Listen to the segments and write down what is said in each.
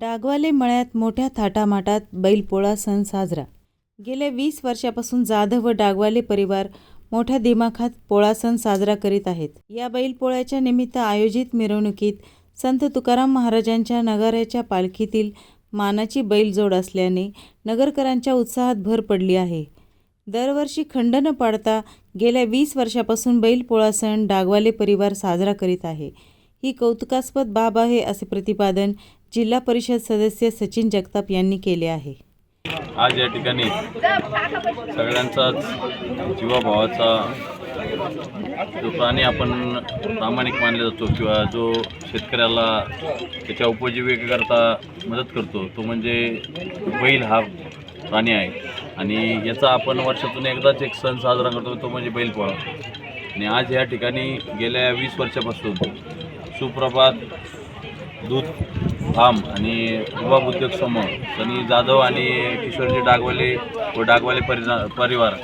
डागवाले मळ्यात मोठ्या थाटामाटात बैलपोळा सण साजरा. गेल्या वीस वर्षापासून जाधव व डागवाले परिवार मोठ्या दिमाखात पोळा सण साजरा करीत आहेत. या बैलपोळ्याच्या निमित्त आयोजित मिरवणुकीत संत तुकाराम महाराजांच्या नगाऱ्याच्या पालखीतील मानाची बैलजोड असल्याने नगरकरांच्या उत्साहात भर पडली आहे. दरवर्षी खंड न पाडता गेल्या वीस वर्षापासून बैलपोळा सण डागवाले परिवार साजरा करीत आहे. ही कौतुकास्पद बाब आहे असे प्रतिपादन जिल्हा परिषद सदस्य सचिन जगताप यांनी केले आहे. आज या ठिकाणी सगळ्यांचाच जीवाभावाचा जो प्राणी आपण प्रामाणिक मानला जातो किंवा जो शेतकऱ्याला त्याच्या उपजीविकेकरता मदत करतो तो म्हणजे बैल हा प्राणी आहे. आणि याचा आपण वर्षातून एकदाच एक सण साजरा करतो तो म्हणजे बैलपोळा आणि आज या ठिकाणी गेल्या वीस वर्षापासून सुप्रभात. दूध फार्म आणि युवा उद्योग समूह सनी जाधव आणि किशोरजी डागवाले व डागवाले परिना परिवार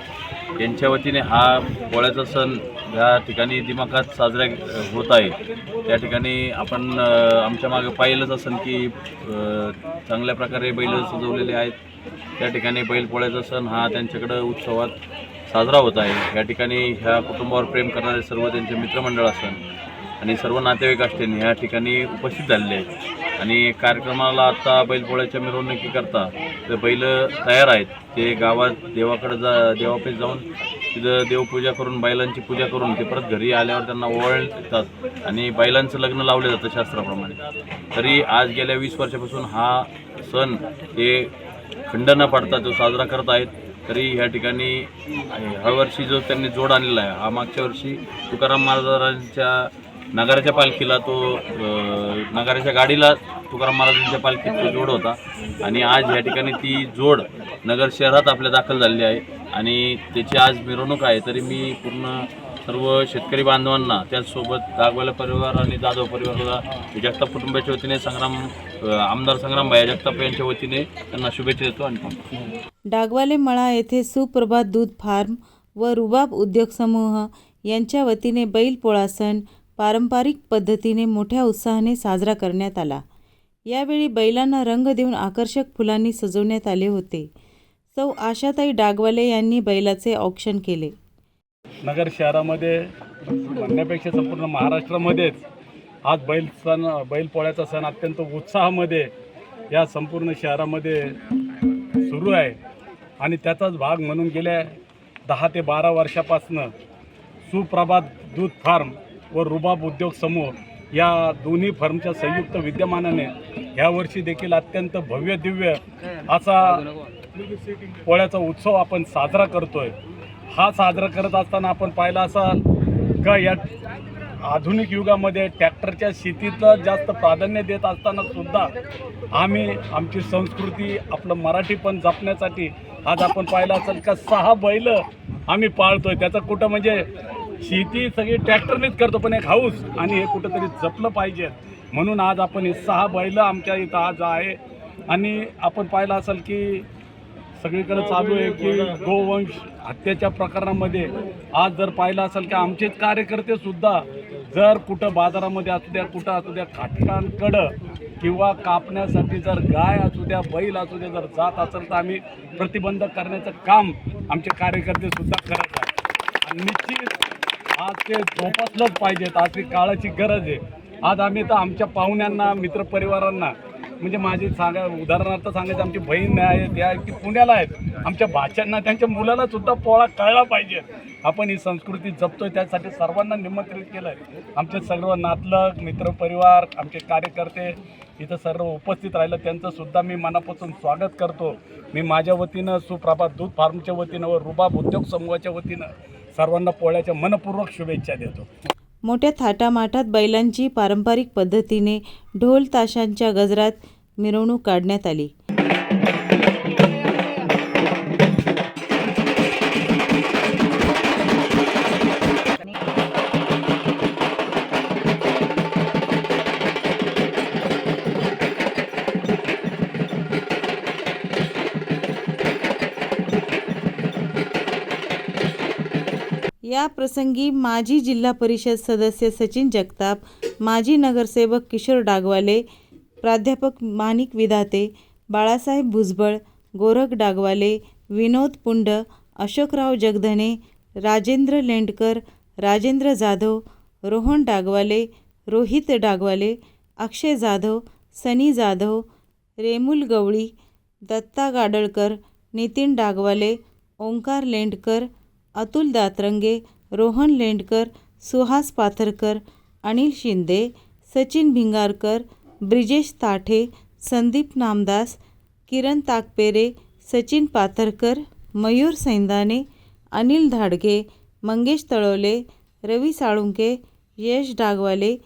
यांच्या वतीने हा पोळ्याचा सण या ठिकाणी दिमाखात साजरा होत आहे. त्या ठिकाणी आपण आमच्या मागे पाहिलंच असेल की चांगल्या प्रकारे बैल सजवलेले आहेत. त्या ठिकाणी बैलपोळ्याचा सण हा त्यांच्याकडं उत्सवात साजरा होत आहे. या ठिकाणी ह्या कुटुंबावर प्रेम करणारे सर्व त्यांचे मित्रमंडळ असन आणि सर्व नातेवाईक असतील या ठिकाणी उपस्थित झालेले आहेत. आणि कार्यक्रमाला आता बैलपोळ्याच्या मिरवणुकीकरता ते बैल तयार आहेत. ते गावात देवाकडे जा देवापे जाऊन तिथं देवपूजा करून बैलांची पूजा करून ते परत घरी आल्यावर त्यांना ओवाळतात आणि बैलांचं लग्न लावलं जातं शास्त्राप्रमाणे. तरी आज गेल्या वीस वर्षापासून हा सण हे खंड न पाडता जो साजरा करत आहेत. तरी ह्या ठिकाणी ह्या वर्षी जो त्यांनी जोड आणलेला आहे हा मागच्या वर्षी तुकाराम महाराजांच्या नगराच्या पालखीला तो अं, नगराच्या गाडीला तुकाराम महाराजांच्या पालखीत तो जोड होता. आणि आज या ठिकाणी ती जोड नगर शहरात आपल्या दाखल झालेली आहे. आणि त्याची आज मिरवणूक आहे. तरी मी पूर्ण सर्व शेतकरी बांधवांना त्याचसोबत दागवाला परिवार आणि जाधव परिवाराला जगताप कुटुंबाच्या वतीने संग्राम आमदार संग्राम भाई जगताप यांच्या वतीने त्यांना शुभेच्छा देतो आणि डागवाले मळा येथे सुप्रभात दूध फार्म व रुबाब उद्योग समूह यांच्या वतीने बैल सण पारंपरिक पद्धतीने मोठ्या उत्साहाने साजरा करण्यात आला. यावेळी बैलांना रंग देऊन आकर्षक फुलांनी सजवण्यात आले होते. सौ आशाताई डागवाले यांनी बैलाचे औक्षण केले. नगर शहरामध्ये म्हणण्यापेक्षा संपूर्ण महाराष्ट्रामध्येच आज बैल सण बैलपोळ्याचा सण अत्यंत उत्साहामध्ये या संपूर्ण शहरामध्ये सुरू आहे. आणि त्याचाच भाग म्हणून गेल्या दहा ते बारा वर्षापासनं सुप्रभात दूध फार्म व रुबाब उद्योग समूह या दोन्ही फर्मच्या संयुक्त विद्यमानाने ह्यावर्षी देखील अत्यंत भव्य दिव्य असा पोळ्याचा उत्सव आपण साजरा करतोय. हा साजरा करत असताना आपण पाहिला असाल का या आधुनिक युगामध्ये ट्रॅक्टरच्या शेतीचं जास्त प्राधान्य देत असताना सुद्धा आम्ही आमची संस्कृती आपलं मराठी पण जपण्यासाठी आज आपण पाहिलं असेल का सहा बैल आम्ही पाळतोय. त्याचं कुठं म्हणजे शेती सगळी ट्रॅक्टरनेच करतो पण एक हाऊस आणि हे कुठंतरी जपलं पाहिजे. म्हणून आज आपण हे सहा बैल आमच्या इथं आज आहे. आणि आपण पाहिलं असेल की सगळीकडे चालू आहे की गोवंश हत्याच्या प्रकरणामध्ये. आज जर पाहिलं असेल की आमचेच कार्यकर्ते सुद्धा जर कुठं बाजारामध्ये असू द्या कुठं असू द्या खाटकांकडं किंवा कापण्यासाठी जर गाय असू द्या बैल असू द्या जर जात असेल तर आम्ही प्रतिबंध करण्याचं काम आमचे कार्यकर्ते सुद्धा करत आहेत. आणि निश्चित आज ते जोपासलंच पाहिजेत आज काळाची गरज आहे. आज आम्ही तर आमच्या पाहुण्यांना मित्रपरिवारांना म्हणजे माझी सांगा उदाहरणार्थ सांगायचं आमची बहीण आहे त्या की पुण्याला आहेत. आमच्या भाच्यांना त्यांच्या मुलाला सुद्धा पोळा कळला पाहिजे. आपण ही संस्कृती जपतोय त्यासाठी सर्वांना निमंत्रित केलं आहे आमचे सर्व नातलग मित्रपरिवार आमचे कार्यकर्ते इथं सर्व उपस्थित राहिलं. त्यांचं सुद्धा मी मनापासून स्वागत करतो. मी माझ्या वतीनं सुप्रभात दूध फार्मच्या वतीनं व रुबाब उद्योग समूहाच्या वतीनं सर्वांना पोळ्याच्या मनपूर्वक शुभेच्छा देतो. मोठ्या थाटामाटात बैलांची पारंपरिक पद्धतीने ढोल ताशांच्या गजरात मिरवणूक काढण्यात आली. या प्रसंगी माजी जिल्हा परिषद सदस्य सचिन जगताप माजी नगरसेवक किशोर डागवाले प्राध्यापक माणिक विधाते बाळासाहेब भुजबळ गोरख डागवाले विनोद पुंड अशोकराव जगधने राजेंद्र लेंडकर राजेंद्र जाधव रोहन डागवाले रोहित डागवाले अक्षय जाधव सनी जाधव रेमुल गवळी दत्ता गाडळकर नितीन डागवाले ओंकार लेंडकर अतुल दातरंगे रोहन लेंडकर सुहास पाथरकर अनिल शिंदे सचिन भिंगारकर ब्रिजेश ताठे संदीप नामदास किरण ताकपेरे सचिन पाथरकर मयूर सैंदाने अनिल धाडगे मंगेश तळवले रवी साळुंके यश डागवाले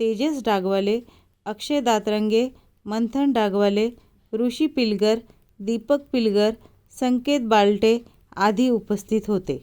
तेजस डागवाले अक्षय दातरंगे मंथन डागवाले ऋषी पिलगर दीपक पिलगर संकेत बालटे आदी उपस्थित होते.